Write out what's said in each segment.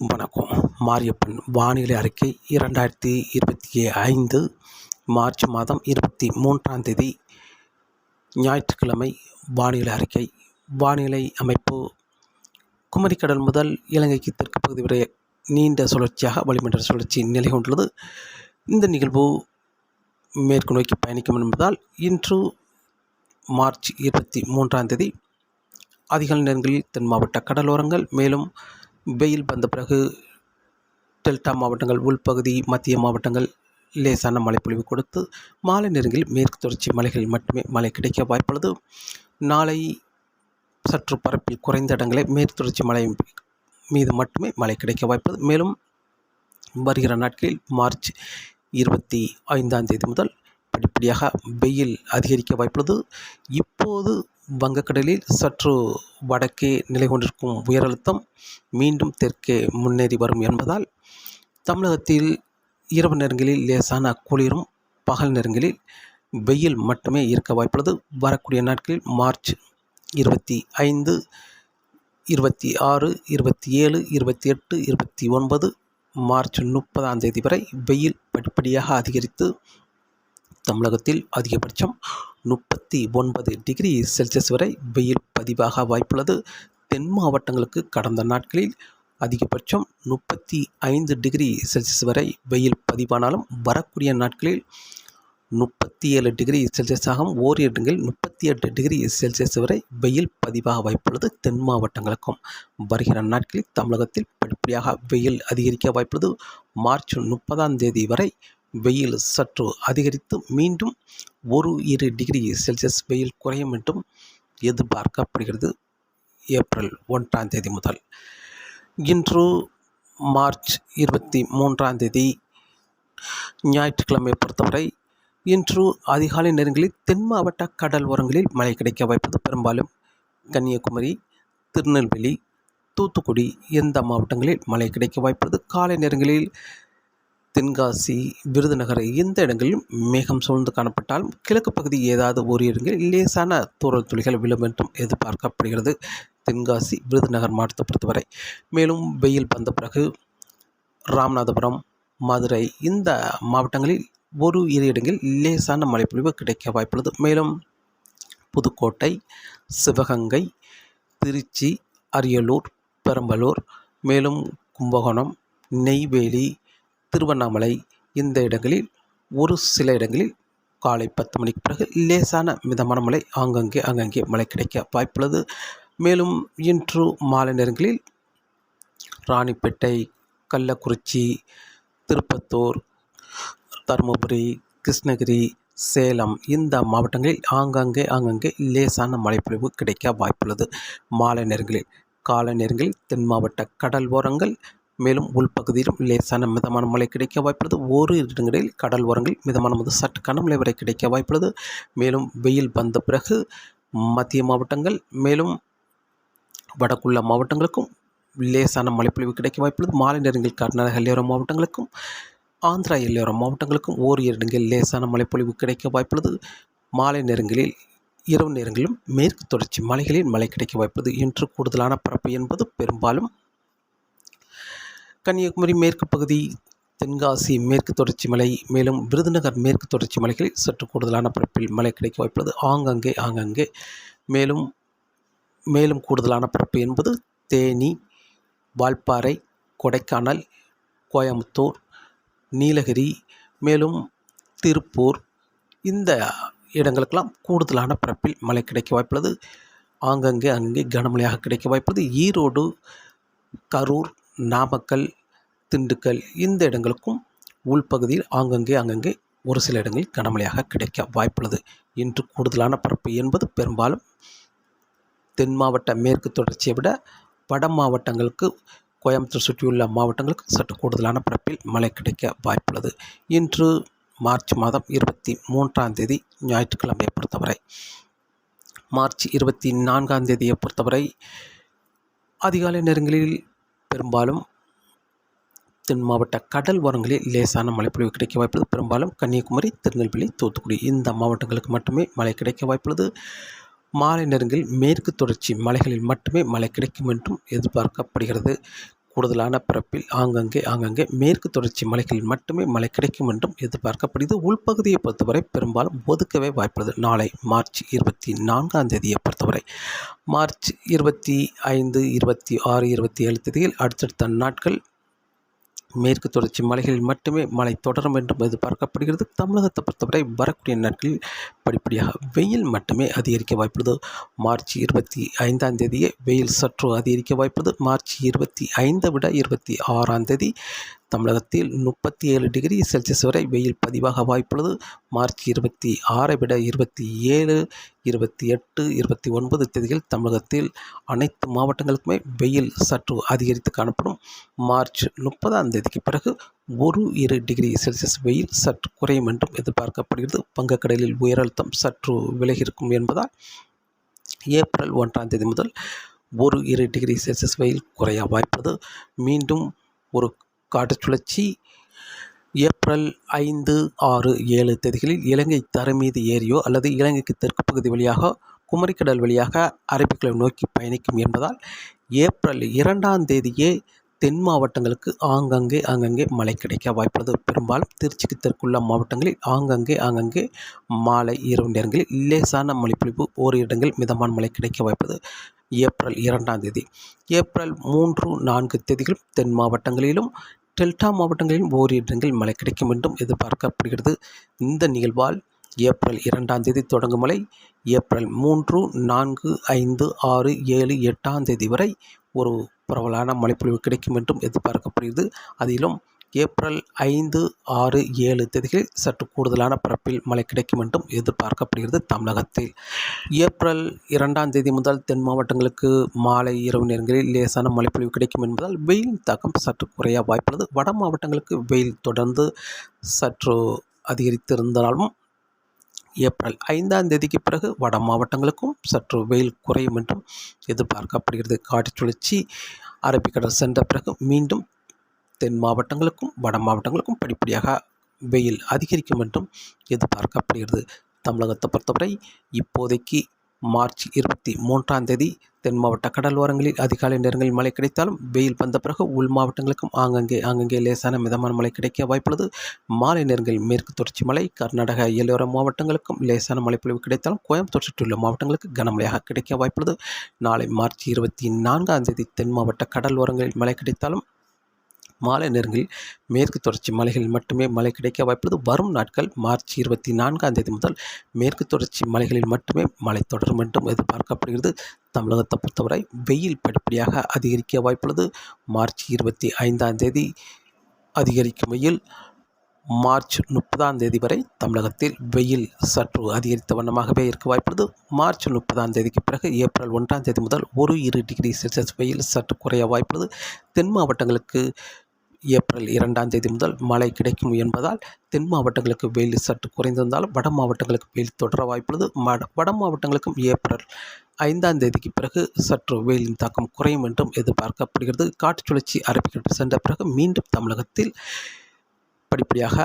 வணக்கம். மாரியப்பன் வானிலை அறிக்கை இரண்டாயிரத்தி இருபத்தி ஐந்து மார்ச் மாதம் இருபத்தி மூன்றாம் தேதி ஞாயிற்றுக்கிழமை வானிலை அறிக்கை. வானிலை அமைப்பு. குமரிக்கடல் முதல் இலங்கைக்கு தெற்கு பகுதி வரை நீண்ட சுழற்சியாக வளிமண்டல சுழற்சி நிலை கொண்டுள்ளது. இந்த நிகழ்வு மேற்கு நோக்கி பயணிக்கும் என்பதால் இன்று மார்ச் இருபத்தி மூன்றாம் தேதி அதிக நேரங்களில் தென் மாவட்ட கடலோரங்கள் மேலும் வெயில் வந்த பிறகு டெல்டா மாவட்டங்கள் உள்பகுதி மத்திய மாவட்டங்கள் லேசான மழைப்பொழிவு கொடுத்து மாலை நேரங்களில் மேற்கு தொடர்ச்சி மலைகளில் மட்டுமே மழை கிடைக்க வாய்ப்புள்ளது. நாளை சற்று பரப்பில் குறைந்த இடங்களே மேற்கு தொடர்ச்சி மலை மீது மட்டுமே மழை கிடைக்க வாய்ப்புள்ளது. மேலும் வருகிற நாட்களில் மார்ச் இருபத்தி ஐந்தாம் தேதி முதல் படிப்படியாக வெயில் அதிகரிக்க வாய்ப்புள்ளது. இப்போது வங்கக்கடலில் சற்று வடக்கே நிலை கொண்டிருக்கும் உயர் அழுத்தம் மீண்டும் தெற்கே முன்னேறி வரும் என்பதால் தமிழகத்தில் இரவு நேரங்களில் லேசான குளிரும் பகல் நேரங்களில் வெயில் மட்டுமே இருக்க வாய்ப்புள்ளது. வரக்கூடிய நாட்களில் மார்ச் இருபத்தி ஐந்து இருபத்தி ஆறு இருபத்தி ஏழு இருபத்தி எட்டு இருபத்தி ஒன்பது மார்ச் முப்பதாம் தேதி வரை வெயில் படிப்படியாக அதிகரித்து தமிழகத்தில் அதிகபட்சம் முப்பத்தி ஒன்பது டிகிரி செல்சியஸ் வரை வெயில் பதிவாக வாய்ப்புள்ளது. தென் மாவட்டங்களுக்கு கடந்த நாட்களில் அதிகபட்சம் முப்பத்தி ஐந்து டிகிரி செல்சியஸ் வரை வெயில் பதிவானாலும் வரக்கூடிய நாட்களில் முப்பத்தி ஏழு டிகிரி செல்சியஸாகவும் ஓர் இடங்களில் முப்பத்தி எட்டு டிகிரி செல்சியஸ் வரை வெயில் பதிவாக வாய்ப்புள்ளது தென் மாவட்டங்களுக்கும். வருகிற நாட்களில் தமிழகத்தில் படிப்படியாக வெயில் அதிகரிக்க வாய்ப்புள்ளது. மார்ச் முப்பதாம் தேதி வரை வெயில் சற்று அதிகரித்து மீண்டும் ஒரு இரு டிகிரி செல்சியஸ் வெயில் குறையும் என்றும் எதிர்பார்க்கப்படுகிறது. ஏப்ரல் ஒன்றாம் தேதி முதல். இன்று மார்ச் இருபத்தி மூன்றாம் தேதி ஞாயிற்றுக்கிழமை பொறுத்தவரை இன்று அதிகாலை நேரங்களில் தென் மாவட்ட கடல் ஓரங்களில் மழை கிடைக்க வாய்ப்பது பெரும்பாலும் கன்னியாகுமரி திருநெல்வேலி தூத்துக்குடி இந்த மாவட்டங்களில் மழை கிடைக்க வாய்ப்புள்ளது காலை நேரங்களில் தென்காசி விருதுநகர் இந்த இடங்களிலும் மேகம் சூழ்ந்து காணப்பட்டாலும் கிழக்கு பகுதி ஏதாவது ஒரு இடங்களில் லேசான தூரல் துளிகள் விழும் என்றும் எதிர்பார்க்கப்படுகிறது. தென்காசி விருதுநகர் மாவட்டத்தை பொறுத்தவரை. மேலும் வெயில் வந்த பிறகு ராமநாதபுரம் மதுரை இந்த மாவட்டங்களில் ஒரு இரு இடங்களில் லேசான மழைப்பொழிவு கிடைக்க வாய்ப்புள்ளது. மேலும் புதுக்கோட்டை சிவகங்கை திருச்சி அரியலூர் பெரம்பலூர் மேலும் கும்பகோணம் நெய்வேலி திருவண்ணாமலை இந்த இடங்களில் ஒரு சில இடங்களில் காலை பத்து மணிக்கு பிறகு லேசான மிதமான மழை ஆங்கங்கே அங்கங்கே மழை கிடைக்க வாய்ப்புள்ளது. மேலும் இன்று மாலை நேரங்களில் ராணிப்பேட்டை கள்ளக்குறிச்சி திருப்பத்தூர் தருமபுரி கிருஷ்ணகிரி சேலம் இந்த மாவட்டங்களில் ஆங்காங்கே ஆங்காங்கே லேசான மழைப்பொழிவு கிடைக்க வாய்ப்புள்ளது. மாலை நேரங்களில் காலை நேரங்களில் தென் மாவட்ட கடல் ஓரங்கள் மேலும் உள்பகுதியிலும் லேசான மிதமான மழை கிடைக்க வாய்ப்புள்ளது. ஒரு இடங்களில் கடல் ஓரங்களில் மிதமான முதல் சற்று கனமழை வரை கிடைக்க வாய்ப்புள்ளது. மேலும் வெயில் வந்த பிறகு மத்திய மாவட்டங்கள் மேலும் வடக்குள்ள மாவட்டங்களுக்கும் லேசான மழைப்பொழிவு கிடைக்க வாய்ப்புள்ளது. மாலை நேரங்களில் கர்நாடக எல்லையோர மாவட்டங்களுக்கும் ஆந்திரா எல்லையோர மாவட்டங்களுக்கும் ஓர் இடங்களில் லேசான மழைப்பொழிவு கிடைக்க வாய்ப்புள்ளது. மாலை நேரங்களில் இரவு நேரங்களிலும் மேற்கு தொடர்ச்சி மலைகளில் மழை கிடைக்க வாய்ப்புள்ளது. இன்று கூடுதலான பரப்பு என்பது பெரும்பாலும் கன்னியாகுமரி மேற்கு பகுதி தென்காசி மேற்கு தொடர்ச்சி மலை மேலும் விருதுநகர் மேற்கு தொடர்ச்சி மலைகளில் சற்று கூடுதலான பரப்பில் மழை கிடைக்க வாய்ப்புள்ளது. ஆங்கங்கே ஆங்கங்கே. மேலும் மேலும் கூடுதலான பரப்பு என்பது தேனி வால்பாறை கொடைக்கானல் கோயம்புத்தூர் நீலகிரி மேலும் திருப்பூர் இந்த இடங்களுக்கெல்லாம் கூடுதலான பரப்பில் மழை கிடைக்க வாய்ப்புள்ளது. ஆங்கங்கே அங்கே கனமழையாக கிடைக்க வாய்ப்புள்ளது. ஈரோடு கரூர் நாமக்கல் திண்டுக்கல் இந்த இடங்களுக்கும் உள்பகுதியில் ஆங்கங்கே அங்கங்கே ஒரு சில இடங்களில் கனமழையாக கிடைக்க வாய்ப்புள்ளது. இன்று கூடுதலான பரப்பு என்பது பெரும்பாலும் தென் மாவட்ட மேற்கு தொடர்ச்சியை விட வட மாவட்டங்களுக்கு கோயம்புத்தூர் சுற்றியுள்ள மாவட்டங்களுக்கு சற்று கூடுதலான பரப்பில் மழை கிடைக்க வாய்ப்புள்ளது. இன்று மார்ச் மாதம் இருபத்தி மூன்றாம் தேதி ஞாயிற்றுக்கிழமையை பொறுத்தவரை மார்ச் இருபத்தி நான்காம் தேதியை பொறுத்தவரை அதிகாலை நேரங்களில் பெரும்பாலும் தென் மாவட்ட கடல் ஓரங்களில் லேசான மழைப்பொழிவு கிடைக்க வாய்ப்புள்ளது. பெரும்பாலும் கன்னியாகுமரி திருநெல்வேலி தூத்துக்குடி இந்த மாவட்டங்களுக்கு மட்டுமே மழை கிடைக்க வாய்ப்புள்ளது. மாலை நேரங்களில் மேற்கு தொடர்ச்சி மலைகளில் மட்டுமே மழை கிடைக்கும் என்றும் எதிர்பார்க்கப்படுகிறது. கூடுதலான பரப்பில் ஆங்கங்கே ஆங்கங்கே மேற்கு தொடர்ச்சி மலைகளில் மட்டுமே மழை கிடைக்கும் என்றும் எதிர்பார்க்கப்படுகிறது. உள்பகுதியை பொறுத்தவரை பெரும்பாலும் ஒதுக்கவே வாய்ப்புள்ளது. நாளை மார்ச் இருபத்தி நான்காம் தேதியை பொறுத்தவரை மார்ச் இருபத்தி ஐந்து இருபத்தி ஆறு இருபத்தி ஏழு தேதியில் அடுத்தடுத்த நாட்கள் மேற்கு தொடர்ச்சி மலைகளில் மட்டுமே மழை தொடரும் என்றும் எதிர்பார்க்கப்படுகிறது. தமிழகத்தை பொறுத்தவரை வரக்கூடிய நாட்களில் படிப்படியாக வெயில் மட்டுமே அதிகரிக்க வாய்ப்புள்ளது. மார்ச் இருபத்தி ஐந்தாம் தேதியே வெயில் சற்று அதிகரிக்க வாய்ப்புள்ளது. மார்ச் இருபத்தி ஐந்தை விட இருபத்தி ஆறாம் தேதி தமிழகத்தில் முப்பத்தி ஏழு டிகிரி செல்சியஸ் வரை வெயில் பதிவாக வாய்ப்புள்ளது. மார்ச் இருபத்தி ஆறை விட இருபத்தி ஏழு இருபத்தி எட்டு இருபத்தி ஒன்பது தேதிகள் தமிழகத்தில் அனைத்து மாவட்டங்களுக்குமே வெயில் சற்று அதிகரித்து காணப்படும். மார்ச் முப்பதாம் தேதிக்கு பிறகு ஒரு இரு டிகிரி செல்சியஸ் வெயில் சற்று குறையும் என்றும் எதிர்பார்க்கப்படுகிறது. வங்கக்கடலில் உயரழுத்தம் சற்று விலகியிருக்கும் என்பதால் ஏப்ரல் ஒன்றாம் தேதி முதல் ஒரு இரு டிகிரி செல்சியஸ் வெயில் குறைய வாய்ப்பது மீண்டும் ஒரு காற்று சுழற்சி ஏப்ரல் ஐந்து ஆறு ஏழு தேதிகளில் இலங்கை தரை மீது ஏறியோ அல்லது இலங்கைக்கு தெற்கு பகுதி வழியாக குமரிக்கடல் வழியாக அரபிக்கடல் நோக்கி பயணிக்கும் என்பதால் ஏப்ரல் இரண்டாம் தேதியே தென் மாவட்டங்களுக்கு ஆங்கங்கே ஆங்கங்கே மழை கிடைக்க வாய்ப்புள்ளது. பெரும்பாலும் திருச்சிக்கு தெற்குள்ள மாவட்டங்களில் ஆங்கங்கே ஆங்கங்கே மாலை இரவு நேரங்களில் லேசான மழைப்பொழிவு ஓரிரு இடங்களில் மிதமான மழை கிடைக்க வாய்ப்புள்ளது. ஏப்ரல் இரண்டாம் தேதி. ஏப்ரல் மூன்று நான்கு தேதிகளும் தென் மாவட்டங்களிலும் டெல்டா மாவட்டங்களிலும் ஓரிரு இடங்களில் மழை கிடைக்கும் என்றும் எதிர்பார்க்கப்படுகிறது. இந்த நிகழ்வால் ஏப்ரல் இரண்டாம் தேதி தொடங்கும் மழை ஏப்ரல் மூன்று நான்கு ஐந்து ஆறு ஏழு எட்டாம் தேதி வரை ஒரு பரவலான மழைப்பொழிவு கிடைக்கும் என்றும் எதிர்பார்க்கப்படுகிறது. அதிலும் ஏப்ரல் ஐந்து ஆறு ஏழு தேதிகளில் சற்று கூடுதலான பரப்பில் மழை கிடைக்கும் என்றும் எதிர்பார்க்கப்படுகிறது தமிழகத்தில். ஏப்ரல் இரண்டாம் தேதி முதல் தென் மாவட்டங்களுக்கு மாலை இரவு நேரங்களில் லேசான மழைப்பொழிவு கிடைக்கும் என்பதால் வெயில் தாக்கம் சற்று குறைய வாய்ப்புள்ளது. வட மாவட்டங்களுக்கு வெயில் தொடர்ந்து சற்று அதிகரித்திருந்தாலும் ஏப்ரல் ஐந்தாம் தேதிக்கு பிறகு வட மாவட்டங்களுக்கும் சற்று வெயில் குறையும் என்றும் எதிர்பார்க்கப்படுகிறது. காற்று சுழற்சி அரபிக்கடல் சென்ற பிறகு மீண்டும் தென் மாவட்டங்களுக்கும் வட மாவட்டங்களுக்கும் படிப்படியாக வெயில் அதிகரிக்கும் என்றும் எதிர்பார்க்கப்படுகிறது. தமிழகத்தை பொறுத்தவரை இப்போதைக்கு மார்ச் இருபத்தி மூன்றாம் தேதி தென் மாவட்ட கடலோரங்களில் அதிகாலை நேரங்களில் மழை கிடைத்தாலும் வெயில் வந்த பிறகு உள் மாவட்டங்களுக்கும் ஆங்கங்கே ஆங்கங்கே லேசான மிதமான மழை கிடைக்க வாய்ப்புள்ளது. மாலை நேரங்களில் மேற்கு தொடர்ச்சி மலை கர்நாடக எல்லோர மாவட்டங்களுக்கும் லேசான மழைப்பொழிவு கிடைத்தாலும் கோயம்புத்தூர் சுற்றியுள்ள மாவட்டங்களுக்கு கனமழையாக கிடைக்க வாய்ப்புள்ளது. நாளை மார்ச் இருபத்தி நான்காம் தேதி தென் மாவட்ட கடலோரங்களில் மழை கிடைத்தாலும் மாலை நேரங்களில் மேற்கு தொடர்ச்சி மலைகளில் மட்டுமே மழை கிடைக்க வாய்ப்புள்ளது. வரும் நாட்கள் மார்ச் இருபத்தி நான்காம் தேதி முதல் மேற்கு தொடர்ச்சி மலைகளில் மட்டுமே மழை தொடரும் என்றும் எதிர்பார்க்கப்படுகிறது. தமிழகத்தை பொறுத்தவரை வெயில் படிப்படியாக அதிகரிக்க வாய்ப்புள்ளது. மார்ச் இருபத்தி ஐந்தாம் தேதி அதிகரிக்கும் வெயில் மார்ச் முப்பதாம் தேதி வரை தமிழகத்தில் வெயில் சற்று அதிகரித்த வண்ணமாகவே இருக்க வாய்ப்புள்ளது. மார்ச் முப்பதாம் தேதிக்கு பிறகு ஏப்ரல் ஒன்றாம் தேதி முதல் ஒரு இரு டிகிரி செல்சியஸ் வெயில் சற்று குறைய வாய்ப்புள்ளது. தென் மாவட்டங்களுக்கு ஏப்ரல் இரண்டாம் தேதி முதல் மழை கிடைக்கும் என்பதால் தென் மாவட்டங்களுக்கு வெயில் சற்று குறைந்திருந்தாலும் வட மாவட்டங்களுக்கு வெயில் தொடர வாய்ப்புள்ளது வட மாவட்டங்களுக்கும் ஏப்ரல் ஐந்தாம் தேதிக்கு பிறகு சற்று வெயிலின் தாக்கம் குறையும் என்றும் எதிர்பார்க்கப்படுகிறது. காற்று சுழற்சி அரபிக்கடல் சென்ற பிறகு மீண்டும் தமிழகத்தில் படிப்படியாக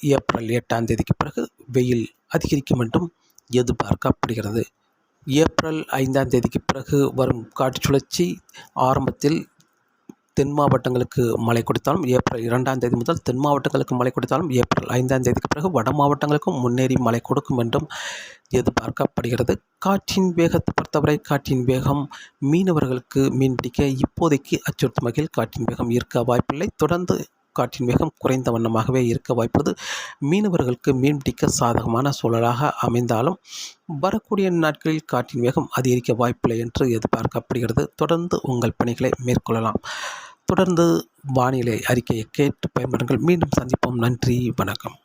ஏப்ரல் எட்டாம் தேதிக்கு பிறகு வெயில் அதிகரிக்கும் என்றும் எதிர்பார்க்கப்படுகிறது. ஏப்ரல் ஐந்தாம் தேதிக்கு பிறகு வரும் காற்று சுழற்சி ஆரம்பத்தில் தென் மாவட்டங்களுக்கு மழை கொடுத்தாலும் ஏப்ரல் இரண்டாம் தேதி முதல் தென் மாவட்டங்களுக்கு மழை கொடுத்தாலும் ஏப்ரல் ஐந்தாம் தேதிக்கு பிறகு வட மாவட்டங்களுக்கும் முன்னேறி மழை கொடுக்கும் என்றும் எதிர்பார்க்கப்படுகிறது. காற்றின் வேகத்தை பொறுத்தவரை காற்றின் வேகம் மீனவர்களுக்கு மீன்பிடிக்க இப்போதைக்கு அச்சுறுத்தும் வகையில் காற்றின் வேகம் இருக்க வாய்ப்பில்லை. தொடர்ந்து காற்றின் வேகம் குறைந்த வண்ணமாகவே இருக்க வாய்ப்புள்ளது. மீனவர்களுக்கு மீன்பிடிக்க சாதகமான சூழலாக அமைந்தாலும் வரக்கூடிய நாட்களில் காற்றின் வேகம் அதிகரிக்க வாய்ப்பில்லை என்று எதிர்பார்க்கப்படுகிறது. தொடர்ந்து உங்கள் பணிகளை மேற்கொள்ளலாம். தொடர்ந்து வானிலை அறிக்கையை கேட்டு பயன்படுங்கள். மீண்டும் சந்திப்போம். நன்றி. வணக்கம்.